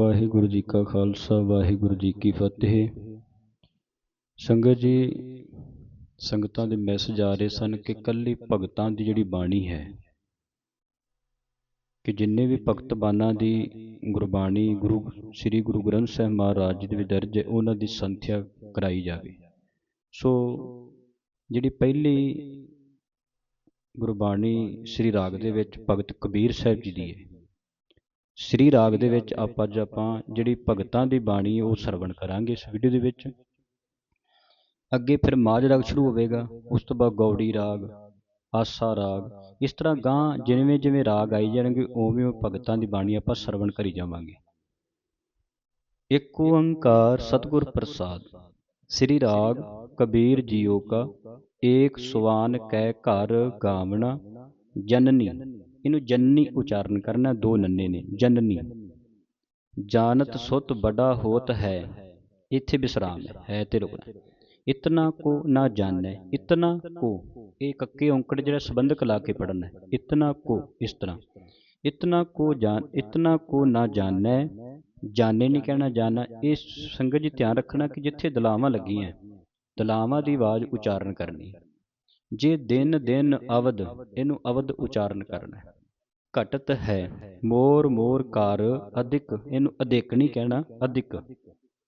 ਵਾਹਿਗੁਰੂ ਜੀ ਕਾ ਖਾਲਸਾ, ਵਾਹਿਗੁਰੂ ਜੀ ਕੀ ਫਤਿਹ। ਸੰਗਤ ਜੀ, ਸੰਗਤਾਂ ਦੇ ਮੈਸੇਜ ਆ ਰਹੇ ਸਨ ਕਿ ਕੱਲੀ ਭਗਤਾਂ ਦੀ ਜਿਹੜੀ ਬਾਣੀ ਹੈ, ਕਿ ਜਿੰਨੇ ਵੀ ਭਗਤ ਬਾਨਾਂ ਦੀ ਗੁਰਬਾਣੀ ਗੁਰੂ, ਸ੍ਰੀ ਗੁਰੂ ਗ੍ਰੰਥ ਸਾਹਿਬ ਮਹਾਰਾਜ ਜੀ ਦੇ ਵਿੱਚ ਦਰਜ ਹੈ, ਉਹਨਾਂ ਦੀ ਸੰਥਿਆ ਕਰਾਈ ਜਾਵੇ। ਸੋ ਜਿਹੜੀ ਪਹਿਲੀ ਗੁਰਬਾਣੀ ਸ੍ਰੀ ਰਾਗ ਦੇ ਵਿੱਚ ਭਗਤ ਕਬੀਰ ਸਾਹਿਬ ਜੀ ਦੀ ਹੈ ਸ੍ਰੀ ਰਾਗ ਦੇ ਵਿੱਚ ਆਪਾਂ ਅੱਜ ਆਪਾਂ ਜਿਹੜੀ ਭਗਤਾਂ ਦੀ ਬਾਣੀ ਉਹ ਸਰਵਣ ਕਰਾਂਗੇ ਇਸ ਵੀਡੀਓ ਦੇ ਵਿੱਚ। ਅੱਗੇ ਫਿਰ ਮਾਝ ਰਾਗ ਸ਼ੁਰੂ ਹੋਵੇਗਾ ਉਸ ਤੋਂ ਬਾਅਦ ਗੌੜੀ ਰਾਗ ਆਸਾ ਰਾਗ। ਇਸ ਤਰ੍ਹਾਂ ਗਾਂ ਜਿਵੇਂ ਜਿਵੇਂ ਰਾਗ ਆਈ ਜਾਣਗੇ ਉਵੇਂ ਉਵੇਂ ਭਗਤਾਂ ਦੀ ਬਾਣੀ ਆਪਾਂ ਸਰਵਣ ਕਰੀ ਜਾਵਾਂਗੇ। ਇੱਕ ਓੰਕਾਰ ਸਤਿਗੁਰ ਪ੍ਰਸਾਦ। ਸ੍ਰੀ ਰਾਗ ਕਬੀਰ ਜੀਓ ਕਾ ਏਕ ਸੁਵਾਨ ਕੈ ਘਰ ਗਾਵਣਾ ਜਨਨੀ। ਇਹਨੂੰ ਜੰਨੀ ਉਚਾਰਨ ਕਰਨਾ ਦੋ ਨੰਨੇ ਨੇ, ਜਨਨੀ। ਜਾਨਤ ਸੁਤ ਬੜਾ ਹੋਤ ਹੈ, ਇੱਥੇ ਵਿਸਰਾਮ ਹੈ ਹੈ ਤੇ ਰੁਕਣਾ ਇਤਨਾ ਕੋ ਨਾ ਜਾਣੈ, ਇਤਨਾ ਕੋ, ਇਹ ਕੱਕੇ ਔਂਕੜ ਜਿਹੜਾ ਸੰਬੰਧਕ ਲਾ ਕੇ ਪੜਨਾ ਹੈ, ਇਤਨਾ ਕੋ, ਇਸ ਤਰ੍ਹਾਂ। ਇਤਨਾ ਕੋ ਜਾਣ, ਇਤਨਾ ਕੋ ਨਾ ਜਾਣੈ, ਜਾਣੇ ਨਹੀਂ ਕਹਿਣਾ, ਜਾਣਾ, ਇਹ ਸੰਗਤ ਜੀ ਧਿਆਨ ਰੱਖਣਾ ਕਿ ਜਿੱਥੇ ਦਲਾਵਾਂ ਲੱਗੀਆਂ, ਦਲਾਵਾਂ ਦੀ ਆਵਾਜ਼ ਉਚਾਰਨ ਕਰਨੀ ਜੇ ਦਿਨ ਦਿਨ ਅਵਧ ਇਹਨੂੰ ਅਵਧ ਉਚਾਰਨ ਕਰਨਾ ਹੈ। ਘਟਤ ਹੈ ਮੋਰ ਮੋਰ ਕਰ ਅਧਿਕ ਇਹਨੂੰ ਅਧਿਕ ਨਹੀਂ ਕਹਿਣਾ ਅਧਿਕ।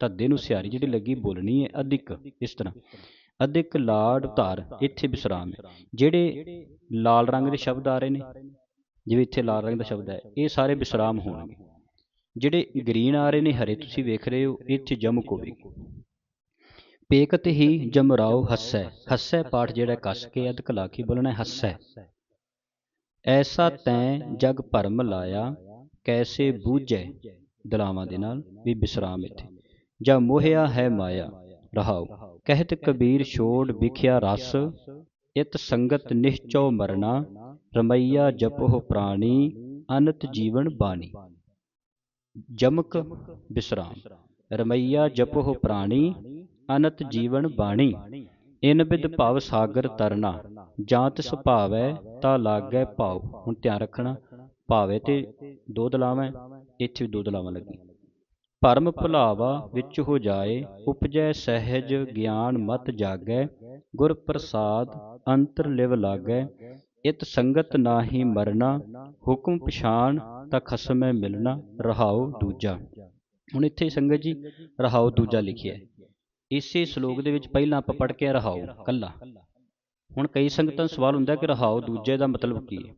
ਧੱਦੇ ਨੂੰ ਸਿਆਰੀ ਜਿਹੜੀ ਲੱਗੀ ਬੋਲਣੀ ਹੈ ਅਧਿਕ ਇਸ ਤਰ੍ਹਾਂ। ਅਧਿਕ ਲਾੜ ਧਾਰ ਇੱਥੇ ਵਿਸਰਾਮ ਹੈ। ਜਿਹੜੇ ਲਾਲ ਰੰਗ ਦੇ ਸ਼ਬਦ ਆ ਰਹੇ ਨੇ ਜਿਵੇਂ ਇੱਥੇ ਲਾਲ ਰੰਗ ਦਾ ਸ਼ਬਦ ਹੈ ਇਹ ਸਾਰੇ ਵਿਸਰਾਮ ਹੋਣਗੇ। ਜਿਹੜੇ ਗ੍ਰੀਨ ਆ ਰਹੇ ਨੇ ਹਰੇ ਤੁਸੀਂ ਵੇਖ ਰਹੇ ਹੋ ਇੱਥੇ ਜਮਕ ਹੋਵੇਗੀ ਪੇਕਤ ਹੀ ਜਮਰਾਓ ਹੱਸੈ ਹੱਸੈ ਪਾਠ ਜਿਹੜਾ ਕੱਸ ਕੇ ਅਧਿਕ ਲਾ ਕੇ ਬੋਲਣਾ ਹੱਸੈ। ਐਸਾ ਤੈਂ ਜਗ ਭਰਮ ਲਾਇਆ, ਕੈਸੇ ਬੂਝੈ ਦਲਾਵਾਂ ਦੇ ਨਾਲ ਵੀ ਵਿਸਰਾਮ ਇੱਥੇ। ਜਾਂ ਮੋਹਿਆ ਹੈ ਮਾਇਆ, ਰਹਾਉ, ਕਹਿਤ ਕਬੀਰ ਛੋੜ ਵਿਖਿਆ ਰਸ, ਇਤ ਸੰਗਤ ਨਿਹਚੋ ਮਰਨਾ, ਰਮਈਆ ਜਪੋ ਪ੍ਰਾਣੀ, ਅਨਤ ਜੀਵਨ ਬਾਣੀ। ਜਮਕ ਵਿਸਰਾਮ ਰਮਈਆ ਜਪੋ ਪ੍ਰਾਣੀ ਅਨਤ ਜੀਵਨ ਬਾਣੀ। ਇਨ ਬਿਦ ਭਵ ਸਾਗਰ ਤਰਨਾ। ਜਾਂ ਤਿਸ ਭਾਵੈ ਤਾ ਲਾਗੈ ਭਾਉ। ਹੁਣ ਧਿਆਨ ਰੱਖਣਾ। ਭਾਵੇ ਤੇ ਦੋ ਦਲਾਵਾਂ ਇੱਥੇ ਵੀ ਦੋ ਦਲਾਵਾਂ ਲੱਗੀ ਭਰਮ ਭੁਲਾਵਾ ਵਿੱਚ ਹੋ ਜਾਏ, ਉਪਜੈ ਸਹਿਜ ਗਿਆਨ ਮਤ ਜਾਗੈ, ਗੁਰ ਪ੍ਰਸਾਦ ਅੰਤਰ ਲਿਵ ਲਾਗੈ। ਇਤ ਸੰਗਤ ਨਾਹੀ ਮਰਨਾ, ਹੁਕਮ ਪਛਾਨ ਤਾਂ ਖਸਮੈ ਮਿਲਣਾ, ਰਹਾਉ ਦੂਜਾ। ਹੁਣ ਇੱਥੇ ਸੰਗਤ ਜੀ, ਰਹਾਉ ਦੂਜਾ ਲਿਖਿਆ। ਇਸੇ ਸ਼ਲੋਕ ਦੇ ਵਿੱਚ ਪਹਿਲਾਂ ਆਪਾਂ ਪੜ੍ਹ ਕੇ ਰਹਾਉ ਕੱਲਾ ਹੁਣ ਕਈ ਸੰਗਤਾਂ ਨੂੰ ਸਵਾਲ ਹੁੰਦਾ ਕਿ ਰਹਾਉ ਦੂਜੇ ਦਾ ਮਤਲਬ ਕੀ ਹੈ?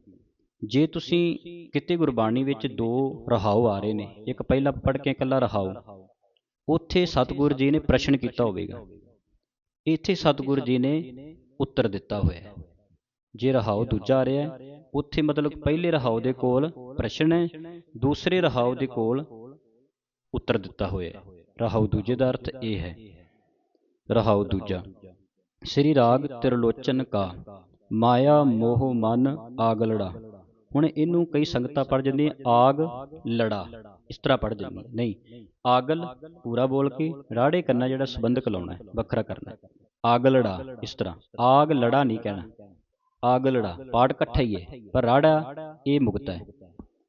ਜੇ ਤੁਸੀਂ ਕਿਤੇ ਗੁਰਬਾਣੀ ਵਿੱਚ ਦੋ ਰਹਾਉ ਆ ਰਹੇ ਨੇ, ਇੱਕ ਪਹਿਲਾਂ ਪੜ੍ਹ ਕੇ ਇਕੱਲਾ ਰਹਾਉ ਉੱਥੇ ਸਤਿਗੁਰ ਜੀ ਨੇ ਪ੍ਰਸ਼ਨ ਕੀਤਾ ਹੋਵੇਗਾ। ਇੱਥੇ ਸਤਿਗੁਰ ਜੀ ਨੇ ਉੱਤਰ ਦਿੱਤਾ ਹੋਇਆ ਜੇ ਰਹਾਉ ਦੂਜਾ ਆ ਰਿਹਾ ਉੱਥੇ ਮਤਲਬ ਪਹਿਲੇ ਰਹਾਉ ਦੇ ਕੋਲ ਪ੍ਰਸ਼ਨ ਹੈ, ਦੂਸਰੇ ਰਹਾਉ ਦੇ ਕੋਲ ਉੱਤਰ ਦਿੱਤਾ ਹੋਇਆ ਹੈ। ਰਹਾਉ ਦੂਜੇ ਦਾ ਅਰਥ ਇਹ ਹੈ ਰਹਾਉ ਦੂਜਾ। ਸ੍ਰੀ ਰਾਗ ਤਿਰਲੋਚਨ ਕਾ, ਮਾਇਆ ਮੋਹ ਮਨ ਆਗਲੜਾ ਹੁਣ ਇਹਨੂੰ ਕਈ ਸੰਗਤਾਂ ਪੜ ਜਾਂਦੀਆਂ, ਆਗ ਲੜਾ। ਇਸ ਤਰ੍ਹਾਂ ਪੜ ਜਾਂਦੀਆਂ। ਨਹੀਂ, ਆਗਲ ਪੂਰਾ ਬੋਲ ਕੇ ਰਾੜੇ ਕਰਨਾ ਜਿਹੜਾ ਸੰਬੰਧਕ ਲਾਉਣਾ ਵੱਖਰਾ ਕਰਨਾ ਹੈ। ਆਗ ਲੜਾ, ਇਸ ਤਰ੍ਹਾਂ। ਆਗ ਲੜਾ ਨਹੀਂ ਕਹਿਣਾ। ਆਗ ਲੜਾ, ਪਾਠ ਇਕੱਠਾ ਹੀ ਹੈ, ਪਰ ਰਾੜਾ ਇਹ ਮੁਕਤ ਹੈ,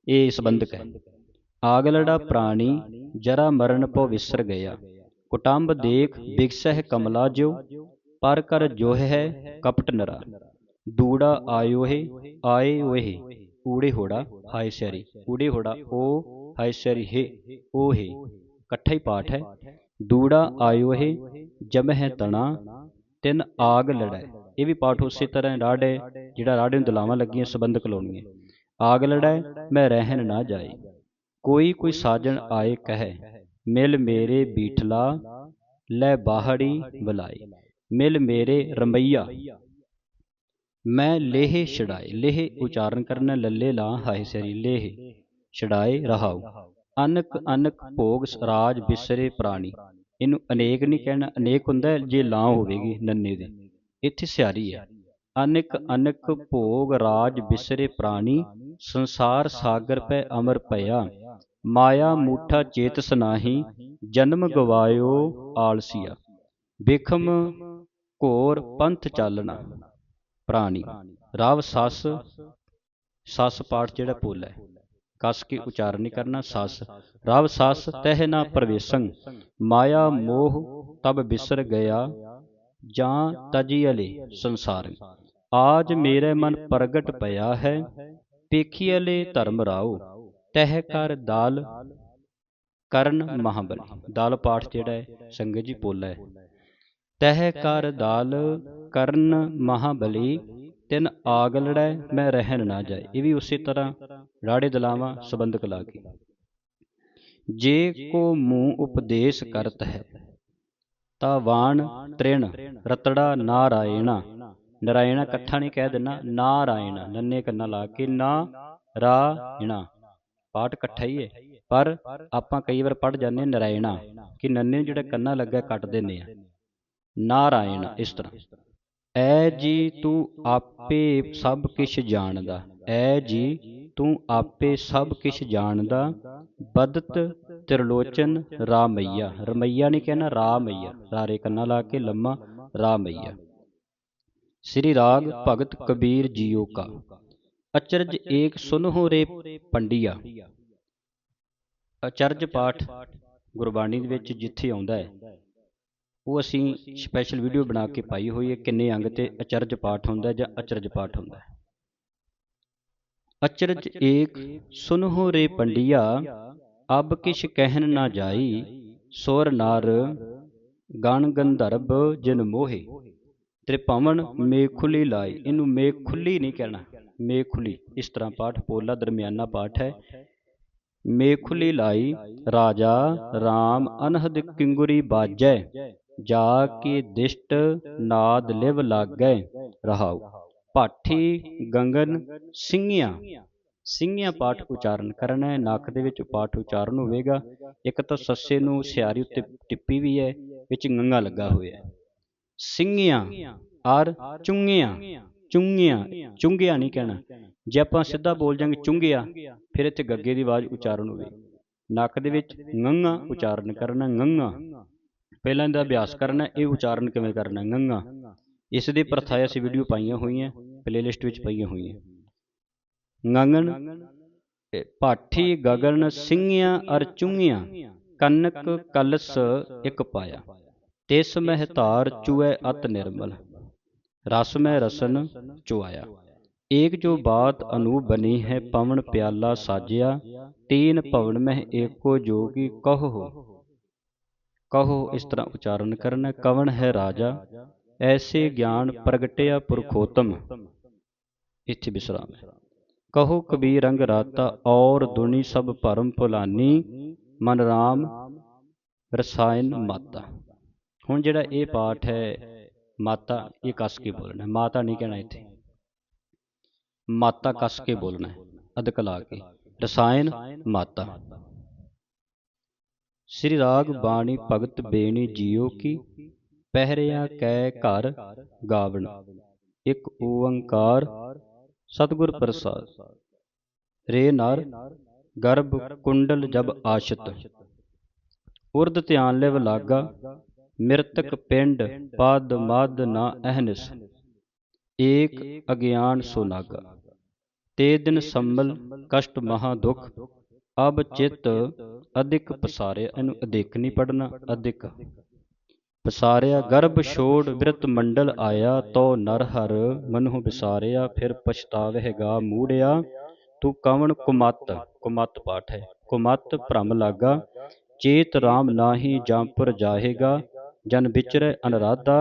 ਇਹ ਸੰਬੰਧਕ ਹੈ। ਆਗ ਲੜਾ ਪ੍ਰਾਣੀ, ਜਰਾ ਮਰਨ ਪੋ ਵਿਸਰ ਗਿਆ। ਕੁਟੰਬ ਦੇਖ ਬਿਗਸਹਿ ਕਮਲਾ ਜਿਉ ਪਰ ਕਰ ਜੋ ਹੈ ਕਪਟ ਨਰਾ ਦੂੜਾ ਆਇਓ ਹੈ ਆਏ ਓਏ ਊੜੇ ਹੋੜਾ ਹਾਇ ਸਰੀ ਊੜੇ ਹੋੜਾ ਓ ਹਾਇ ਸਰੀ ਹੈ ਓ ਹੈ ਇਕੱਠਾ ਹੀ ਪਾਠ ਹੈ ਦੂੜਾ ਆਇਓ ਹੈ ਜਮਹਿ ਤਣਾ ਤਿੰਨ ਆਗ ਲੜੈ ਇਹ ਵੀ ਪਾਠ ਉਸੇ ਤਰ੍ਹਾਂ ਰਾੜੇ ਜਿਹੜਾ ਰਾੜੇ ਨੂੰ ਦਲਾਵਾਂ ਲੱਗੀਆਂ ਸੰਬੰਧਕ ਲਾਉਣੀਆਂ ਆਗ ਲੜੈ ਮੈਂ ਰਹਿਣ ਨਾ ਜਾਏ ਕੋਈ ਕੋਈ ਸਾਜਣ ਆਏ ਕਹੈ ਮਿਲ ਮੇਰੇ ਬੀਠਲਾ, ਲੈ ਬਾਹੜੀ ਬੁਲਾਏ। ਮਿਲ ਮੇਰੇ ਰਮਈਆ। ਮੈਂ ਲੇਹ ਛੜਾਏ ਲੇਹ ਉਚਾਰਨ ਕਰਨਾ ਲੱਲੇ ਲਾ ਹਾਏ ਸਰੀ ਲੇਹ। ਛੜਾਏ ਰਹਾਉ। ਅਨਕ ਅਨਕ ਭੋਗ ਰਾਜ ਬਿਸਰੇ ਪ੍ਰਾਣੀ। ਇਹਨੂੰ ਅਨੇਕ ਨਹੀਂ ਕਹਿਣਾ, ਅਨੇਕ ਹੁੰਦਾ ਜੇ ਲਾਂ ਹੋਵੇਗੀ ਨੰਨੇ ਦੇ। ਇੱਥੇ ਸਿਆਰੀ ਹੈ। ਅਨਕ ਅਨਕ ਭੋਗ ਰਾਜ ਬਿਸਰੇ ਪ੍ਰਾਣੀ, ਸੰਸਾਰ ਸਾਗਰ ਪੈ ਅਮਰ ਭਇਆ। ਮਾਇਆ ਮੂਠਾ ਚੇਤ ਸਨਾਹੀ, ਜਨਮ ਗਵਾਇਓ ਆਲਸੀਆ। ਬਿਖਮ ਘੋਰ ਪੰਥ ਚਾਲਣਾ, ਪ੍ਰਾਣੀ। ਰਾਵ ਸੱਸ ਸੱਸ ਪਾਠ ਜਿਹੜਾ ਪੋਲਾ ਹੈ। ਕਸ ਕੇ ਉਚਾਰਨ ਨਹੀਂ ਕਰਨਾ ਸੱਸ। ਰਵ ਸੱਸ, ਤਹਿ ਨਾ ਪ੍ਰਵੇਸੰ। ਮਾਇਆ ਮੋਹ ਤਬ ਬਿਸਰ ਗਿਆ, ਜਾਂ ਤਜੀ ਅਲੇ ਸੰਸਾਰ। ਆਜ ਮੇਰੇ ਮਨ ਪ੍ਰਗਟ ਪਿਆ ਹੈ, ਪੇਖੀ ਅਲੇ ਧਰਮ ਰਾਓ। ਤਹਿ ਕਰ ਦਾਲ ਕਰਨ ਮਹਾਬਲੀ। ਦਾਲ ਪਾਠ ਜਿਹੜਾ ਹੈ ਸੰਗਤ ਜੀ ਪੋਲਾ ਹੈ। ਤਹਿ ਕਰ ਦਾਲ ਕਰਨ ਮਹਾਬਲੀ। ਤਿਨ ਆਗਲੜੈ ਮੈਂ ਰਹਿਣ ਨਾ ਜਾਏ। ਇਹ ਵੀ ਉਸੇ ਤਰ੍ਹਾਂ ਰਾੜੇ ਦਲਾਵਾਂ ਸੰਬੰਧਕ ਲਾ ਕੇ। ਜੇ ਕੋ ਮੂੰਹ ਉਪਦੇਸ਼ ਕਰਤ ਹੈ ਤਾ ਵਾਣ ਤ੍ਰਿਣ ਰਤੜਾ ਨਾਰਾਇਣਾ। ਨਾਰਾਇਣਾ। ਇਕੱਠਾ ਨਹੀਂ ਕਹਿ ਦੇਣਾ ਨਾਰਾਇਣਾ। ਨੰਨੇ ਕੰਨਾ ਲਾ ਕੇ ਨਾ ਰਾਇਣਾ। ਪਾਠ ਇਕੱਠਾ ਹੀ ਹੈ ਪਰ ਆਪਾਂ ਕਈ ਵਾਰ ਪੜ ਜਾਂਦੇ ਨਾਰਾਇਣਾ ਕਿ ਨੰਨੇ ਨੂੰ ਜਿਹੜਾ ਕੰਨਾ ਲੱਗਾ ਕੱਟ ਦਿੰਦੇ ਆ। ਨਾਰਾਇਣ ਇਸ ਤਰ੍ਹਾਂ। ਐ ਜੀ ਤੂੰ ਆਪੇ ਸਭ ਕਿਛ ਜਾਣਦਾ। ਐ ਜੀ ਤੂੰ ਆਪੇ ਸਭ ਕਿਛ ਜਾਣਦਾ। ਬਦਤ ਤਿਰਲੋਚਨ ਰਾਮਈਆ। ਰਮਈਆ ਨਹੀਂ ਕਹਿਣਾ ਰਾਮਈਆ। ਰਾਰੇ ਕੰਨਾ ਲਾ ਕੇ ਲੰਮਾ ਰਾਮਈਆ। ਸ੍ਰੀ ਰਾਗ ਭਗਤ ਕਬੀਰ ਜੀਓ ਕਾ। ਅਚਰਜ ਏਕ ਸੁਨਹੁ ਰੇ ਪੰਡੀਆ। ਅਚਰਜ ਪਾਠ ਗੁਰਬਾਣੀ ਦੇ ਵਿੱਚ ਜਿੱਥੇ ਆਉਂਦਾ ਹੈ, ਉਹ ਅਸੀਂ ਸਪੈਸ਼ਲ ਵੀਡੀਓ ਬਣਾ ਕੇ ਪਾਈ ਹੋਈ ਹੈ, ਕਿੰਨੇ ਅੰਗ ਤੇ ਅਚਰਜ ਪਾਠ ਹੁੰਦਾ ਜਾਂ ਅਚਰਜ ਪਾਠ ਹੁੰਦਾ ਹੈ। ਅਚਰਜ ਏਕ ਸੁਨਹੁ ਰੇ ਪੰਡੀਆ, ਅਬ ਕਿਛ ਕਹਿਨ ਨਾ ਜਾਈ, ਸੁਰ ਨਰ ਗਣ ਗੰਧਰਬ ਜਿਨ ਮੋਹੇ। ਮੇ ਖੁੱਲੀ ਲਾਈ ਇਹਨੂੰ ਮੇ ਖੁੱਲੀ ਨਹੀਂ ਕਹਿਣਾ। ਮੇਖੁਲੀ ਇਸ ਤਰ੍ਹਾਂ ਪਾਠ ਪੋਲਾ ਦਰਮਿਆਨਾ ਪਾਠ ਹੈ। ਮੇਖੁਲੀ ਲਾਈ, ਰਾਜਾ RAM ਅਨਹਦ ਕਿੰਗੁਰੀ ਬਾਜੈ, ਜਾ ਕੇ ਦਿਸ਼ਟ ਨਾਦ ਲਿਵ ਲਾਗੈ, ਰਹਾਉ। ਪਾਠੀ ਗੰਗਨ ਸਿੰਘਿਆ। ਸਿੰਘਿਆ ਪਾਠ ਉਚਾਰਨ ਕਰਨਾ ਹੈ। ਨੱਕ ਦੇ ਵਿੱਚ ਪਾਠ ਉਚਾਰਨ ਹੋਵੇਗਾ। ਇੱਕ ਤਾਂ ਸੱਸੇ ਨੂੰ ਸਿਆਰੀ ਉੱਤੇ ਟਿੱਪੀ ਵੀ ਹੈ, ਵਿੱਚ ਗੰਗਾ ਲੱਗਾ ਹੋਇਆ ਹੈ। ਸਿੰਘਿਆ ਔਰ ਚੁੰਗਿਆ। ਚੁੰਗਿਆ ਚੁੰਗਿਆ। ਨਹੀਂ ਕਹਿਣਾ। ਜੇ ਆਪਾਂ ਸਿੱਧਾ ਬੋਲ ਜਾਂਗੇ ਚੁੰਗਿਆ ਫਿਰ ਇੱਥੇ ਗੱਗੇ ਦੀ ਆਵਾਜ਼ ਉਚਾਰਨ ਹੋਵੇ। ਨੱਕ ਦੇ ਵਿੱਚ ਗੰਗਾ ਉਚਾਰਨ ਕਰਨਾ ਗੰਗਾ ਪਹਿਲਾਂ ਇਹਦਾ ਅਭਿਆਸ ਕਰਨਾ ਇਹ ਉਚਾਰਨ ਕਿਵੇਂ ਕਰਨਾ? ਗੰਗਾ ਇਸ ਦੀ ਪ੍ਰਥਾ ਅਸੀਂ ਵੀਡੀਓ ਪਾਈਆਂ ਹੋਈਆਂ ਪਲੇਲਿਸਟ ਵਿੱਚ ਪਾਈਆਂ ਹੋਈਆਂ। ਗੰਗਨ ਪਾਠੀ ਗਗਨ ਸਿੰਘਿਆ ਅਰ ਚੁੰਗਿਆ। ਕਨਕ ਕਲਸ ਇੱਕ ਪਾਇਆ। ਤਿਸ ਮਹਿ ਧਾਰ ਚੂਐ ਅਤ ਨਿਰਮਲ। ਰਸ ਮੈਂ ਰਸਨ ਚੁਆਇਆ ਏਕ ਜੋ ਬਾਤ ਅਨੂ ਬਨੀ ਹੈ ਪਵਨ ਪਿਆਲਾ ਸਾਜਿਆ ਤੀਨ ਭਵਨ ਮਹਿ ਏਕੋ ਜੋਗੀ ਕਹੋ ਕਹੋ ਇਸ ਤਰ੍ਹਾਂ ਉਚਾਰਨ ਕਰਨਾ ਕਵਨ ਹੈ ਰਾਜਾ ਐਸੇ ਗਿਆਨ ਪ੍ਰਗਟਿਆ ਪੁਰਖੋਤਮ ਇੱਥੇ ਵਿਸਰਾਮ ਹੈ ਕਹੋ ਕਬੀਰ ਰੰਗ ਰਾਤਾ ਔਰ ਦੁਨੀ ਸਭ ਭਰਮ ਭੁਲਾਨੀ ਮਨ ਰਾਮ ਰਸਾਇਨ ਮਾਤਾ ਹੁਣ ਜਿਹੜਾ ਇਹ ਪਾਠ ਹੈ ਮਾਤਾ, ਇਹ ਕੱਸ ਕੇ ਬੋਲਣਾ ਹੈ। ਮਾਤਾ ਨਹੀਂ ਕਹਿਣਾ ਇੱਥੇ। ਮਾਤਾ ਕੱਸ ਕੇ ਬੋਲਣਾ ਹੈ। ਅਦਕ ਲਾ ਕੇ ਮਾਤਾ। ਸ੍ਰੀ ਰਾਗ ਬਾਣੀ ਭਗਤ ਬੇਣੀ ਜੀਓ ਕੀ, ਪਹਿਰਿਆ ਕੈ ਘਰ ਗਾਵਣ। ਇੱਕ ਓੰਕਾਰ ਸਤਿਗੁਰ ਪ੍ਰਸਾਦ। ਰੇ ਨਰ ਗਰਭ ਕੁੰਡਲ ਜਬ ਆਸ਼ਿਤ। ਉਰਦ ਧਿਆਨ ਲਿਵ ਲਾਗਾ ਮਿਰਤਕ ਪਿੰਡ ਪਦ ਮਦ ਨਾ ਅਹਨਿਸ। ਏਕ ਅਗਿਆਨ ਸੋ ਨਾਗਾ ਤੇ ਦਿਨ ਸੰਮਲ ਕਸ਼ਟ ਮਹਾ ਦੁਖ। ਅਬ ਚਿਤ ਅਧਿਕ ਪਸਾਰਿਆ ਇਹਨੂੰ ਅਧਿਕ ਨਹੀਂ ਪੜਨਾ ਅਧਿਕ। ਪਸਾਰਿਆ ਗਰਭ ਛੋੜ ਬਿਰਤ ਮੰਡਲ ਆਇਆ ਤੋ ਨਰ ਹਰ ਮਨੁ ਵਿਸਾਰਿਆ ਫਿਰ ਪਛਤਾਵੇਗਾ ਮੂੜਿਆ। ਤੂੰ ਕਵਣ ਕੁਮਤ ਕੁਮਤ ਪਾਠ ਹੈ। ਕੁਮਤ ਭ੍ਰਮ ਲਾਗਾ। ਚੇਤ RAM ਨਾਹੀ ਜਾਂਪੁਰ ਜਾਹੇਗਾ। ਜਨ ਵਿਚਰੈ ਅਨਰਾਧਾ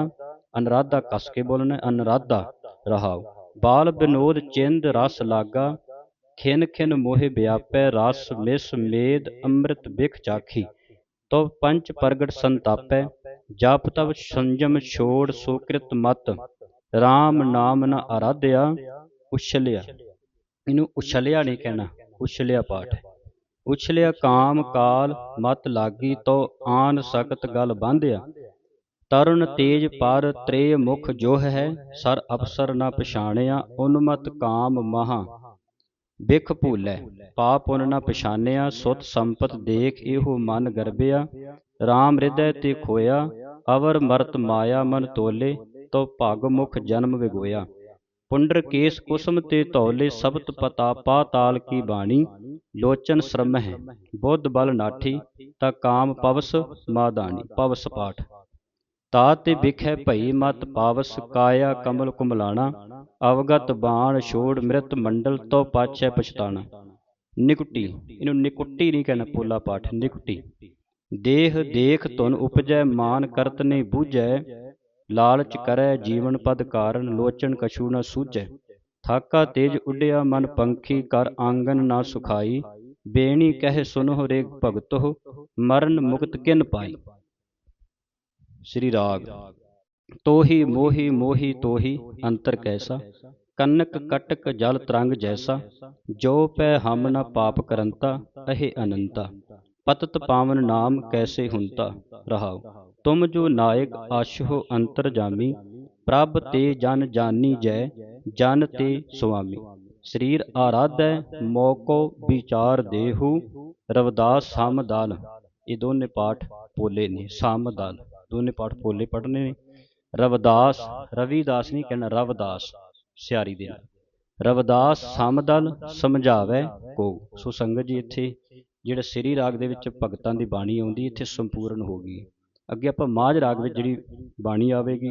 ਅਨਰਾਧਾ ਕਸ ਕੇ ਬੋਲਣਾ, ਅਨਰਾਧਾ ਰਹਾਉ। ਬਾਲ ਬਿਨੋਦ ਚਿੰਦ ਰਸ ਲਾਗਾ, ਖਿਨ ਖਿਨ ਮੋਹਿ ਵਿਆਪੈ ਰਸ ਮਿਸ ਮੇਦ ਅੰਮ੍ਰਿਤ ਬਿਖ ਚਾਖੀ। ਤੋ ਪੰਚ ਪ੍ਰਗਟ ਸੰਤਾਪੈ, ਜਪ ਤਵ ਸੰਜਮ ਛੋੜ ਸੁਕ੍ਰਿਤ ਮਤ। RAM ਨਾਮ ਨ ਆਰਾਧਿਆ ਉਛਲਿਆ। ਇਹਨੂੰ ਉਛਲਿਆ ਨਹੀਂ ਕਹਿਣਾ, ਉਛਲਿਆ ਪਾਠ ਉਛਲਿਆ ਕਾਮ ਕਾਲ ਮਤ ਲਾਗੀ ਤੋ ਆਨ ਸਕਤ ਗਲ ਬਾਂਧਿਆ। ਤਰੁਣ ਤੇਜ ਪਰ ਤ੍ਰੇ ਮੁਖ ਜੋ ਹੈ, ਸਰ ਅਫਸਰ ਨਾ ਪਛਾਣਿਆ, ਉਨਮਤ ਕਾਮ ਮਹਾ। ਬਿਖ ਭੂਲੈ, ਪਾਪ ਉਨ ਨਾ ਪਛਾਨਿਆ ਸੁਤ ਸੰਪਤ ਦੇਖ ਇਹੋ ਮਨ ਗਰਬਿਆ। RAM ਹਿਰਦੈ ਤੇ ਖੋਇਆ, ਅਵਰ ਮਰਤ ਮਾਇਆ ਮਨ ਤੋਲੇ ਤੋ ਭਗ ਮੁਖ ਜਨਮ ਵਿਗੋਇਆ। ਪੁੰਡਰ ਕੇਸ ਕੁਸਮ ਤੇ ਧੌਲੇ, ਸਬਤ ਪਤਾ ਪਾਤਾਲ ਕੀ ਬਾਣੀ। ਲੋਚਨ ਸ਼ਰਮਹਿ, ਬੁੱਧ ਬਲ ਨਾਠੀ, ਤਾ ਕਾਮ ਪਵਸ ਮਾਦਾਨੀ, ਪਵਸ ਪਾਠ। ਤਾ ਤੇ ਵਿਖੇ ਭਈ ਮਤ ਪਾਵਸ ਕਾਇਆ ਕਮਲ ਕੁਮਲਾਣਾ ਅਵਗਤ ਬਾਣ ਛੋੜ ਮ੍ਰਿਤ ਮੰਡਲ ਤੋ ਪਾਛੈ ਪਛਤਾਣਾ। ਨਿਕੁੱਟੀ, ਇਹਨੂੰ ਨਿਕੁੱਟੀ ਨਹੀਂ ਕਹਿਣਾ, ਪੋਲਾ ਪਾਠ, ਨਿਕੁੱਟੀ। ਦੇਹ ਦੇਖ ਧੁਨ ਉਪਜੈ, ਮਾਨ ਕਰਤ ਨੇ ਬੂਝੈ, ਲਾਲਚ ਕਰੈ ਜੀਵਨ ਪਦ ਕਾਰਨ, ਲੋਚਨ ਕਛੂ ਨ ਸੂਝੈ। ਥਾਕਾ ਤੇਜ ਉੱਡਿਆ ਮਨ ਪੰਖੀ, ਕਰ ਆਂਗਨ ਨਾ ਸੁਖਾਈ। ਬੇਣੀ ਕਹਿ ਸੁਨਹੁ ਰੇ ਭਗਤੋ ਮਰਨ ਮੁਕਤ ਕਿਨ ਪਾਈ। ਸ੍ਰੀ ਰਾਗ। ਤੋਹੀ ਮੋਹੀ ਮੋਹੀ ਤੋਹੀ ਅੰਤਰ ਕੈਸਾ, ਕਨਕ ਕਟਕ ਜਲ ਤਰੰਗ ਜੈਸਾ, ਜੋ ਪੈ ਹਮ ਨ ਪਾਪ ਕਰੰਤਾ, ਅਹੇ ਅਨੰਤਾ। ਪਤਤ ਪਾਵਨ ਨਾਮ ਕੈਸੇ ਹੁੰਤਾ, ਰਹਾਉ। ਤੁਮ ਜੋ ਨਾਇਕ ਆਸ਼ੋ ਅੰਤਰ ਜਾਮੀ, ਪ੍ਰਭ ਤੇ ਜਨ ਜਾਨੀ ਜੈ, ਜਨ ਤੇ ਸੁਆਮੀ। ਸਰੀਰ ਆਰਾਧੈ ਮੋਕੋ ਵਿਚਾਰ ਦੇਹੂ, ਰਵਦਾਸ ਸਮਦਾਲ ਇਹ ਦੋਨੇ ਪਾਠ ਬੋਲੇ ਨੇ ਸਮਦਾਲ ਦੋਨੇ ਪਾਠ ਪੋਲੇ ਪੜਨੇ ਨੇ। ਰਵਦਾਸ, ਰਵੀਦਾਸ ਨਹੀਂ ਕਹਿਣਾ, ਰਵਦਾਸ, ਸਿਆਰੀ ਦੇ ਨਾਲ। ਰਵਦਾਸ, ਸਮਦਲ, ਸਮਝਾਵੇ ਕੋ। ਸੋ ਸੰਗਤ ਜੀ ਇੱਥੇ ਜਿਹੜਾ ਸ੍ਰੀ ਰਾਗ ਦੇ ਵਿੱਚ ਭਗਤਾਂ ਦੀ ਬਾਣੀ ਆਉਂਦੀ, ਇੱਥੇ ਸੰਪੂਰਨ ਹੋ ਗਈ। ਅੱਗੇ ਆਪਾਂ ਮਾਝ ਰਾਗ ਵਿੱਚ ਜਿਹੜੀ ਬਾਣੀ ਆਵੇਗੀ,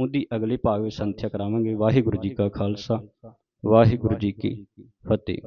ਉਹਦੀ ਅਗਲੇ ਭਾਗ ਵਿੱਚ ਸੰਥਿਆ ਕਰਾਵਾਂਗੇ। ਵਾਹਿਗੁਰੂ ਜੀ ਕਾ ਖਾਲਸਾ, ਵਾਹਿਗੁਰੂ ਜੀ ਕੀ ਫਤਿਹ।